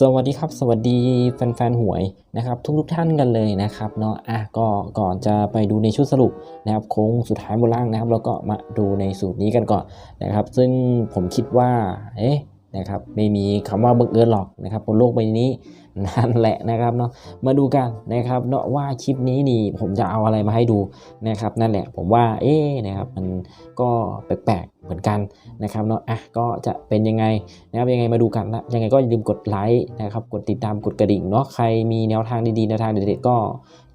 สวัสดีครับ สวัสดีแฟนๆหวยนะครับ ทุกๆท่านกันเลยนะครับเนาะอะก็ก่อนจะไปดูในชุดสรุปนะครับโค้งสุดท้ายบนล่างนะครับแล้วก็มาดูในสูตรนี้กันก่อนนะครับ ซึ่งผมคิดว่าเอ๊ะนะครับไม่มีคำว่าบังเอิญหรอกนะครับบนโลกใบนี้นั่นแหละนะครับเนาะมาดูกันนะครับเนาะว่าคลิปนี้นี่ผมจะเอาอะไรมาให้ดูนะครับนั่นแหละผมว่าเอ๊ะนะครับมันก็แปลก เหมือนกันนะครับเนาะอะก็จะเป็นยังไงนะครับยังไงมาดูกันนะยังไงก็อย่าลืมกดไลค์นะครับกดติดตามกดกระดิ่งเนาะใครมีแนวทางดีๆแนวทางเด็ดๆก็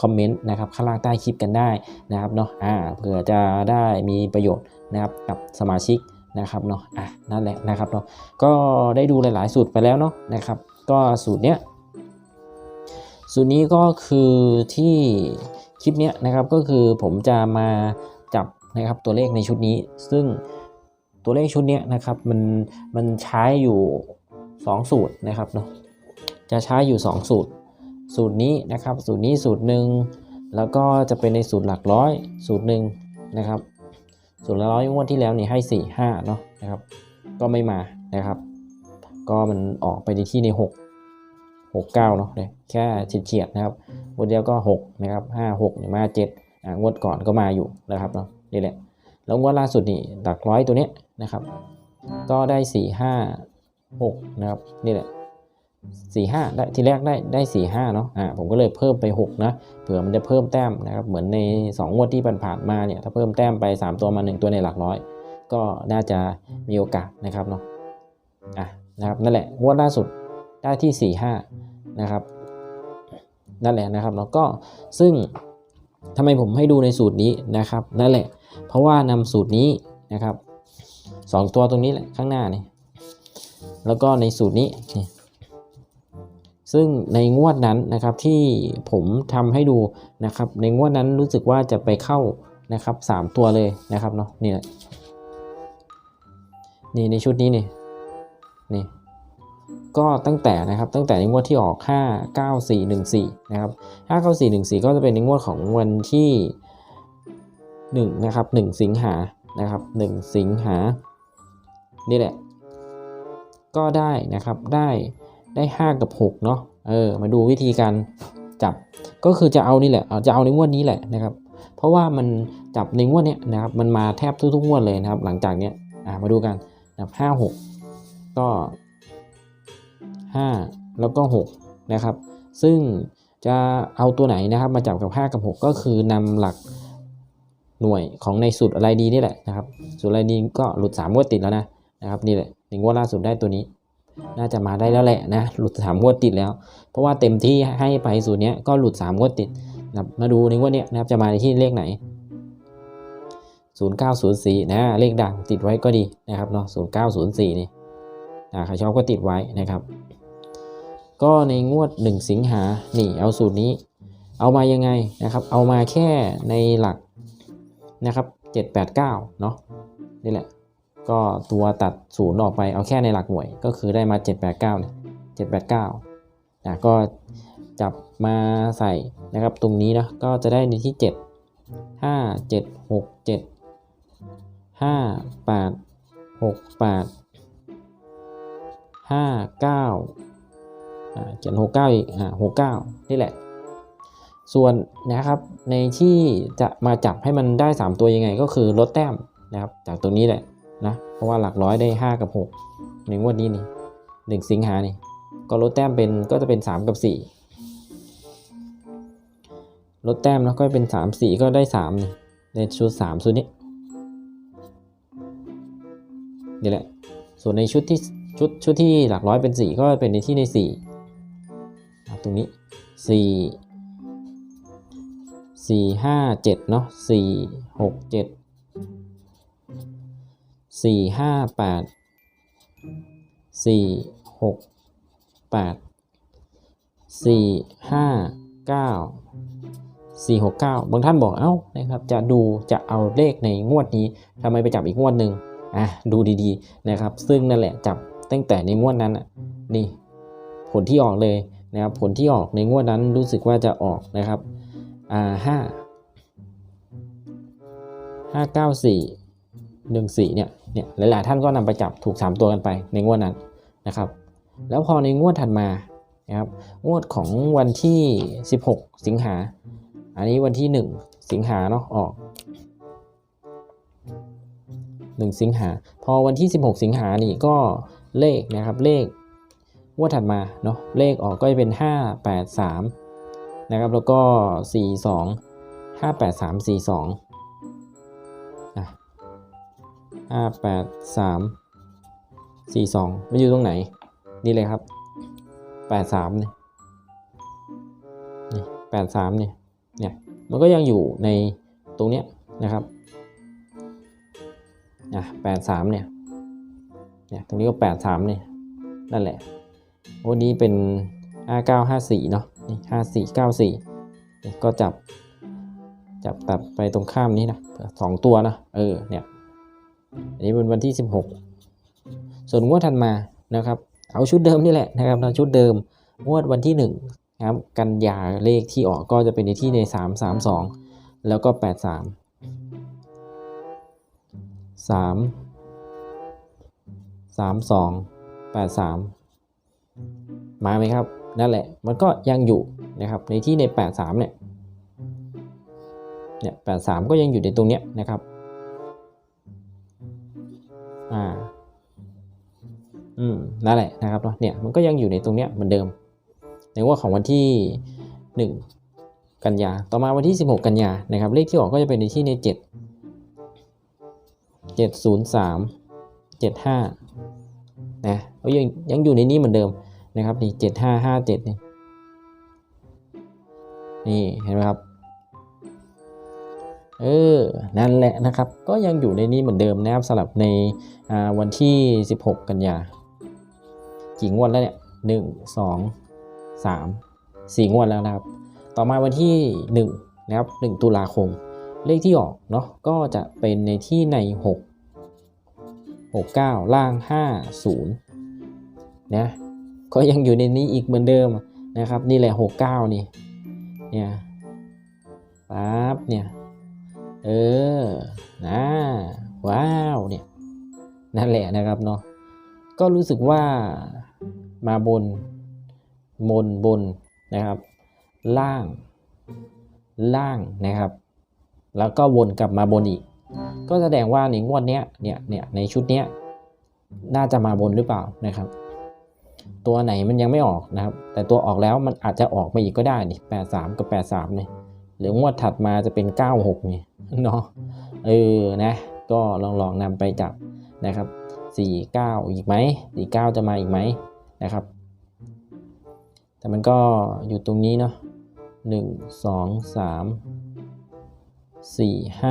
คอมเมนต์นะครับข้างล่างใต้คลิปกันได้นะครับเนาะอ่าเผื่อจะได้มีประโยชน์นะครับกับสมาชิกนะครับเนาะอะนั่นแหละนะครับเนาะก็ได้ดูหลายๆสูตรไปแล้วเนาะนะครับ ก็สูตรเนี้ยสูตรนี้ก็คือที่คลิปเนี้ยนะครับก็คือผมจะมาจับนะครับตัวเลขในชุดนี้ ซึ่ง ตัวเลขชุดนี้นะครับมันมันใช้อยู่ 2 สูตรนะครับเนาะจะใช้อยู่ 2 สูตร สูตรนี้นะครับสูตรนี้สูตรหนึ่งแล้วก็จะเป็นในสูตรหลักร้อย สูตรหนึ่งนะครับ สูตรละร้อยงวดที่แล้วนี่ให้ 4 5เนาะนะครับ ก็ไม่มานะครับ ก็มันออกไปในที่ใน 6 6 9เนาะเนี่ยแค่เฉียดๆนะครับงวดเดียวก็ 6 นะครับ 5 6เนี่ยมา7อ่างวดก่อนก็มาอยู่นะครับเนาะนี่แหละแล้วงวดล่าสุดนี่หลักร้อยตัวเนี้ย นะครับ ก็ได้ 4 5 6 นะครับ นี่แหละ4 5ได้ทีแรกได้ได้4 5เนาะอ่าผมก็เลยเพิ่มไป 6 นะเผื่อมันจะเพิ่มแต้มนะครับเหมือนใน 2 งวดที่ผ่านมาเนี่ยถ้าเพิ่มแต้มไป 3 ตัวมา 1 ตัวในหลักร้อย ก็น่าจะมีโอกาสนะครับเนาะอะนะครับนั่นแหละงวดล่าสุดได้ที่ 4 5 นะครับ นั่นแหละนะครับแล้วก็ซึ่งทำไมผมให้ดูในสูตรนี้นะครับ นั่นแหละ เพราะว่านำสูตรนี้นะครับ สองตัวตรงนี้แหละข้างหน้านี่แล้วก็ในสูตรนี้นี่ซึ่งในงวดนั้นนะครับที่ผมทำให้ดูนะครับ ในงวดนั้นรู้สึกว่าจะไปเข้านะครับสามตัวเลยนะครับเนาะนี่แหละนี่ในชุดนี้นี่นี่ก็ตั้งแต่นะครับตั้งแต่ในงวดที่ออก 5 9 4 1 4 นะครับ 5 9 4 1 4 ก็จะเป็นในงวดของวันที่1นะครับ1สิงหานะครับ1สิงหา นี่แหละ ก็ได้นะครับได้ได้ 5 กับ6เนาะเออมาดูวิธีการจับก็คือจะเอานี่แหละเอาจะเอาในงวดนี้แหละนะครับ เพราะว่ามันจับในงวดเนี้ยนะครับมันมาแทบทุกๆงวดเลยนะครับ หลังจากเนี้ยอ่ามาดูกันนะครับห้าหกก็ห้าแล้วก็หกนะครับ ซึ่งจะเอาตัวไหนนะครับมาจับกับ 5 กับ 6 ก็คือนำหลักหน่วยของในสูตรอะไรดีนี่แหละนะครับ สูตรอะไรดีก็หลุด3งวดติดแล้วนะ นะครับนี่แหละหนึ่งงวดล่าสุดได้ตัวนี้ น่าจะมาได้แล้วแหละนะหลุด3งวดติดแล้ว เพราะว่าเต็มที่ให้ไปสูตรนี้ก็หลุด3งวดติดนะครับมาดูในงวดเนี้ยนะครับจะมาในที่เลขไหน 0904 นะเลขดังติดไว้ก็ดีนะครับเนาะ0904 นี่อ่าใครชอบก็ติดไว้นะครับ ก็ในงวด 1 สิงหานี่เอาสูตรนี้ เอามายังไงนะครับ เอามาแค่ในหลักนะครับ789 เนาะนี่แหละ ก็ตัวตัดศูนย์ออกไปเอาแค่ในหลักหน่วยก็คือได้มา 789เนี่ย789นะก็จับมาใส่นะครับตรงนี้นะก็จะได้ในที่ 7 5 7 6 7 5 8 6 8 5 9อ่าเขียนหกเก้าอีกอ่าหกเก้านี่แหละ ส่วนนะครับในที่จะมาจับให้มันได้ 3 ตัวยังไงก็คือลดแต้มนะครับจากตรงนี้แหละ นะ เพราะว่าหลักร้อยได้ 5 กับ6ในงวดนี้นี่หนึ่งสิงหานี่ก็ลดแต้มเป็นก็จะเป็น 3 กับ 4 ลดแต้มแล้วก็เป็น 3 4 ก็ได้3นี่ในชุด 3 ชุดนี้นี่แหละ ส่วนในชุดที่ชุดชุดที่หลักร้อยเป็น 4 ก็เป็นในที่ใน 4 ตรงนี้สี่สี่ห้าเจ็ดเนาะสี่หกเจ็ด สี่ห้าแปดสี่หกแปดสี่ห้าเก้าสี่หกเก้าบางท่านบอกเอ้านะครับ จะดูจะเอาเลขในงวดนี้ทำไมไปจับอีกงวดหนึ่งอะดูดีๆนะครับ ซึ่งนั่นแหละจับตั้งแต่ในงวดนั้นนี่ผลที่ออกเลยนะครับผลที่ออกในงวดนั้นรู้สึกว่าจะออกนะครับอ่าห้าห้าเก้าสี่ หนึ่งสี่เนี่ยเนี่ยหลาย ๆ ท่านก็นำไปจับถูก 3 ตัวกันไปในงวดนั้นนะครับ แล้วพอในงวดถัดมานะครับงวดของวันที่ 16 สิงหา อันนี้วันที่ 1 สิงหาเนาะออก 1 สิงหา พอวันที่ 16 สิงหานี่ก็เลขนะครับเลขงวดถัดมาเนาะเลขออกก็จะเป็น 5 8 3 นะครับแล้วก็ 4 2 5 5 8 3 4 2มันอยู่ตรงไหน นี่เลยครับ83นี่นี่83นี่ยเนี่ยมันก็ยังอยู่ในตรงเนี้ยนะครับอะ83เนี่ยเนี่ยตรงนี้ก็83เนี่ยนั่นแหละวันนี้เป็น5954เนาะนี่5494นี่ก็จับจับตัดไปตรงข้ามนี้นะสองตัวนะเออเนี่ย อันนี้เป็นวันที่ 16 ส่วนงวดถัดมานะครับ เอาชุดเดิมนี่แหละนะครับเราชุดเดิมงวดวันที่1นะครับกันยาเลขที่ออกก็จะเป็นในที่ใน 3 3 2 แล้วก็ 8 3 3 3 2 8 3 มาไหมครับ นั่นแหละมันก็ยังอยู่นะครับในที่ใน 8 3 เนี่ยเนี่ย8 3 ก็ยังอยู่ในตรงเนี้ยนะครับ อ่าอืมนั่นแหละนะครับเนาะเนี่ยมันก็ยังอยู่ในตรงเนี้ยเหมือนเดิม ในว่าของวันที่ 1 กันยาต่อมาวันที่ 16 กันยานะครับ เลขที่ออกก็จะเป็นในที่ใน 7 703 75นะก็ยังยังอยู่ในนี้เหมือนเดิมนะครับนี่ 7557นี่นี่เห็นไหมครับ เออ นั่นแหละนะครับ ก็ยังอยู่ในนี้เหมือนเดิมนะครับสำหรับในวันที่ 16 กันยากี่งวดแล้วเนี่ยหนึ่งสองสามสี่งวดแล้วนะครับ ต่อมาวันที่หนึ่งนะครับหนึ่งตุลาคม เลขที่ออกเนาะก็จะเป็นในที่ในหกหกเก้าล่างห้าศูนย์นะ ก็ยังอยู่ในนี้อีกเหมือนเดิมนะครับ นี่แหละหกเก้านี่ เนี่ยปั๊บเนี่ย เออนะว้าวเนี่ยนั่นแหละนะครับเนาะก็รู้สึกว่ามาบนบนบนนะครับ ล่าง ล่างนะครับ แล้วก็วนกลับมาบนอีก ก็แสดงว่าในงวดเนี้ยเนี่ยเนี่ยในชุดเนี้ยน่าจะมาบนหรือเปล่านะครับ ตัวไหนมันยังไม่ออกนะครับ แต่ตัวออกแล้วมันอาจจะออกมาอีกก็ได้นี่แปดสามกับแปดสามเนี่ยหรืองวดถัดมาจะเป็นเก้าหกเนี่ย เนาะเออนะ ก็ลองลองนำไปจับนะครับ 49 อีกไหม49 จะมาอีกไหมนะครับ แต่มันก็อยู่ตรงนี้เนาะ1 2 3 4 5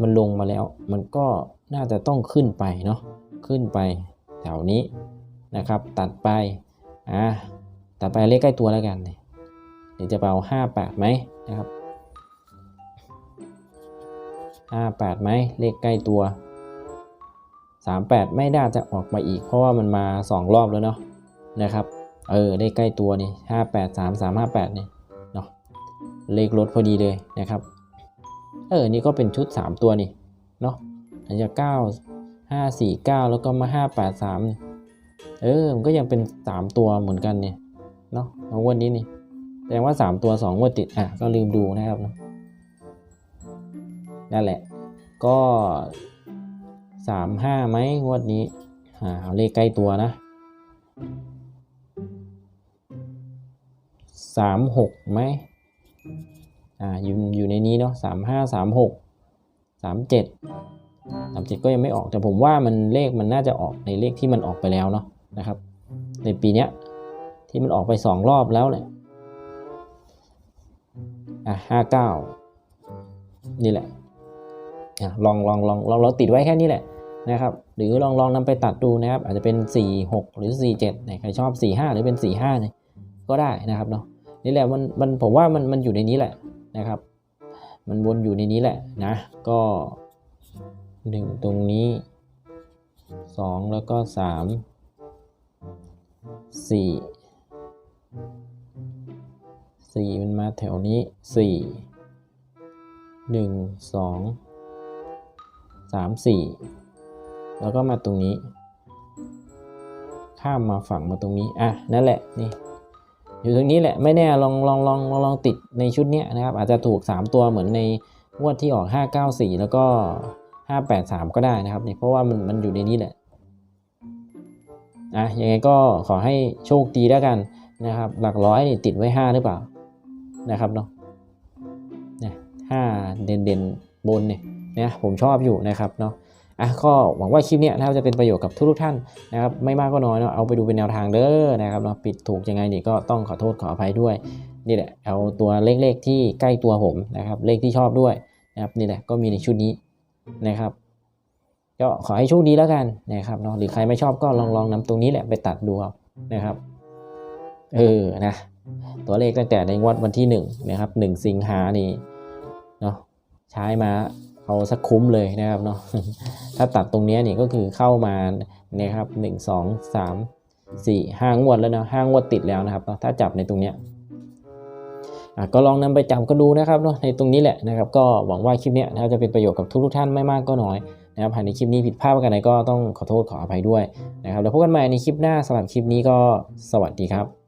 มันลงมาแล้ว มันก็น่าจะต้องขึ้นไปเนาะขึ้นไปแถวนี้นะครับ ตัดไปอะตัดไปเลขใกล้ตัวแล้วกันเดี๋ยวจะเอา 58ไหมนะครับ 58ไหมเลขใกล้ตัว 38 ไม่น่าจะออกมาอีก เพราะว่ามันมา 2 รอบแล้วเนาะนะครับ เออเลขใกล้ตัวนี่58 3 3 58นี่เนาะเลขลดพอดีเลยนะครับ เออ นี่ก็เป็นชุด 3 ตัวนี่เนาะอาจจะ9 5 4 9 แล้วก็มา 5 8 3นี่เออ มันก็ยังเป็น 3 ตัวเหมือนกันเนี่ยเนาะในวันนี้นี่แสดงว่า 3 ตัว2งวดติดอะก็ลืมดูนะครับเนาะ นั่นแหละ ก็สามห้าไหมงวดนี้หาเลขใกล้ตัวนะสามหกไหมอ่าอยู่อยู่ในนี้เนาะสามห้าสามหกสามเจ็ดสามเจ็ดก็ยังไม่ออกแต่ผมว่ามันเลขมันน่าจะออกในเลขที่มันออกไปแล้วเนาะนะครับ ในปีเนี้ยที่มันออกไปสองรอบแล้วเนี่ยอะห้าเก้านี่แหละ ลองลองลองลองเราติดไว้แค่นี้แหละนะครับหรือลองลองนำไปตัดดูนะครับ อาจจะเป็น 4 6 หรือ 4 7เนี่ยใครชอบ 4 5 หรือเป็น 4 5เนี่ยก็ได้นะครับเนาะนี่แหละมันมันผมว่ามันมันอยู่ในนี้แหละนะครับ มันวนอยู่ในนี้แหละนะก็หนึ่งตรงนี้สองแล้วก็สามสี่สี่มันมาแถวนี้สี่หนึ่ งสามสี่แล้วก็มาตรงนี้ ข้ามมาฝั่งมาตรงนี้ อะ นั่นแหละ นี่ อยู่ตรงนี้แหละ ไม่แน่ลองลองลองลองลองติดในชุดเนี้ยนะครับ อาจจะถูก 3 ตัวเหมือนในงวดที่ออก 594 แล้วก็ 583 ก็ได้นะครับเนี่ยเพราะว่ามันมันอยู่ในนี้แหละ อะ ยังไงก็ขอให้โชคดีแล้วกันนะครับ หลักร้อยนี่ติดไว้ 5 หรือเปล่า นะครับเนาะเนี่ยห้าเด่นเด่นบนเนี่ย นะผมชอบอยู่นะครับเนาะอะก็หวังว่าคลิปเนี้ยนะครับจะเป็นประโยชน์กับทุกๆท่านนะครับไม่มากก็น้อยเนาะเอาไปดูเป็นแนวทางเด้อนะครับเนาะปิดถูกยังไงนี่ก็ต้องขอโทษขออภัยด้วยนี่แหละเอาตัวเลขๆที่ใกล้ตัวผมนะครับเลขที่ชอบด้วยนะครับนี่แหละก็มีในชุดนี้นะครับก็ขอให้โชคดีแล้วกันนะครับเนาะหรือใครไม่ชอบก็ลองลองนำตรงนี้แหละไปตัดดูเอานะครับเออนะตัวเลขตั้งแต่ในงวดวันที่1นะครับ1สิงหานี่เนาะใช้มา เอาสักคุ้มเลยนะครับเนาะถ้าตัดตรงนี้ยนี่ยก็คือเข้ามานะครับหนึ่งสองสามสี่ห้างวดแล้วนะห้างวดติดแล้วนะครับถ้าจับในตรงเนี้ยก็ลองนำไปจับก็ดูนะครับเนาะในตรงนี้แหละนะครับ ก็หวังว่าคลิปเนี้ยนะจะเป็นประโยชน์กับทุกๆท่านไม่มากก็น้อยนะครับภายในคลิปนี้ผิดพลาดประการใดก็ต้องขอโทษขออภัยด้วยนะครับแล้วพบกันใหม่ในคลิปหน้าสำหรับคลิปนี้ก็สวัสดีครับ